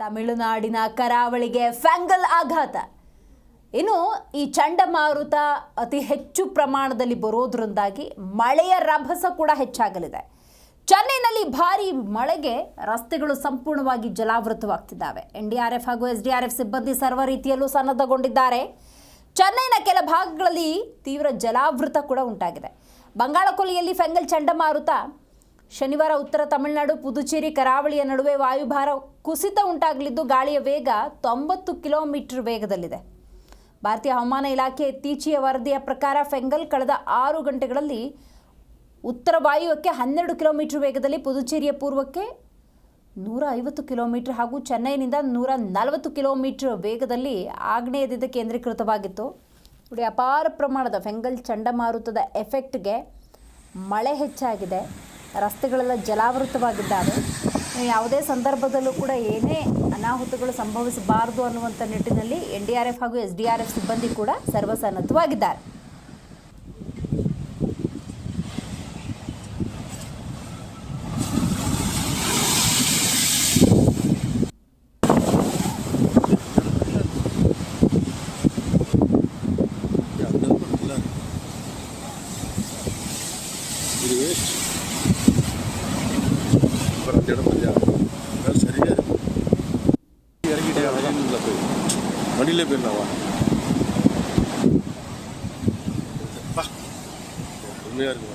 ತಮಿಳುನಾಡಿನ ಕರಾವಳಿಗೆ ಫ್ಯಾಂಗಲ್ ಆಘಾತ. ಇನ್ನು ಈ ಚಂಡಮಾರುತ ಅತಿ ಹೆಚ್ಚು ಪ್ರಮಾಣದಲ್ಲಿ ಬರೋದ್ರಿಂದಾಗಿ ಮಳೆಯ ರಭಸ ಕೂಡ ಹೆಚ್ಚಾಗಲಿದೆ. ಚೆನ್ನೈನಲ್ಲಿ ಭಾರಿ ಮಳೆಗೆ ರಸ್ತೆಗಳು ಸಂಪೂರ್ಣವಾಗಿ ಜಲಾವೃತವಾಗ್ತಿದ್ದಾವೆ. ಎನ್ಡಿಆರ್ಎಫ್ ಹಾಗೂ ಎಸ್ಡಿಆರ್ಎಫ್ ಸಿಬ್ಬಂದಿ ಸರ್ವ ರೀತಿಯಲ್ಲೂ ಸನ್ನದ್ಧಗೊಂಡಿದ್ದಾರೆ. ಚೆನ್ನೈನ ಕೆಲ ಭಾಗಗಳಲ್ಲಿ ತೀವ್ರ ಜಲಾವೃತ ಕೂಡ ಉಂಟಾಗಿದೆ. ಬಂಗಾಳಕೊಲ್ಲಿಯಲ್ಲಿ ಫೆಂಗಲ್ ಚಂಡಮಾರುತ ಶನಿವಾರ ಉತ್ತರ ತಮಿಳುನಾಡು, ಪುದುಚೇರಿ, ಕರಾವಳಿಯ ನಡುವೆ ವಾಯುಭಾರ ಕುಸಿತ ಉಂಟಾಗಲಿದ್ದು ಗಾಳಿಯ ವೇಗ ತೊಂಬತ್ತು ಕಿಲೋಮೀಟರ್ ವೇಗದಲ್ಲಿದೆ. ಭಾರತೀಯ ಹವಾಮಾನ ಇಲಾಖೆ ಇತ್ತೀಚೆಯ ವರದಿಯ ಪ್ರಕಾರ ಫೆಂಗಲ್ ಕಳೆದ ಆರು ಗಂಟೆಗಳಲ್ಲಿ ಉತ್ತರ ವಾಯುವಕ್ಕೆ ಹನ್ನೆರಡು ಕಿಲೋಮೀಟರ್ ವೇಗದಲ್ಲಿ, ಪುದುಚೇರಿಯ ಪೂರ್ವಕ್ಕೆ ನೂರ ಐವತ್ತು ಕಿಲೋಮೀಟರ್ ಹಾಗೂ ಚೆನ್ನೈನಿಂದ ನೂರ ನಲವತ್ತು ಕಿಲೋಮೀಟರ್ ವೇಗದಲ್ಲಿ ಆಗ್ನೇಯದಿಂದ ಕೇಂದ್ರೀಕೃತವಾಗಿತ್ತು. ನೋಡಿ ಅಪಾರ ಪ್ರಮಾಣದ ಫೆಂಗಲ್ ಚಂಡಮಾರುತದ ಎಫೆಕ್ಟ್ಗೆ ಮಳೆ ಹೆಚ್ಚಾಗಿದೆ. ರಸ್ತೆಗಳೆಲ್ಲ ಜಲಾವೃತವಾಗಿದ್ದಾವೆ. ಯಾವುದೇ ಸಂದರ್ಭದಲ್ಲೂ ಕೂಡ ಏನೇ ಅನಾಹುತಗಳು ಸಂಭವಿಸಬಾರದು ಅನ್ನುವಂಥ ನಿಟ್ಟಿನಲ್ಲಿ ಎನ್ ಡಿ ಆರ್ ಎಫ್ ಹಾಗೂ ಎಸ್ ಡಿ ಆರ್ ಎಫ್ ಸಿಬ್ಬಂದಿ ಕೂಡ ಸರ್ವಸನ್ನದ್ಧವಾಗಿದ್ದಾರೆ. இப்போ ரெண்டு இடம் பஞ்சாயத்து அதனால் சரியாக இருக்கும் இறங்கிட்டே வண்டியில் போய் வண்டியிலே போயிடலாமா உண்மையாக இருக்கும்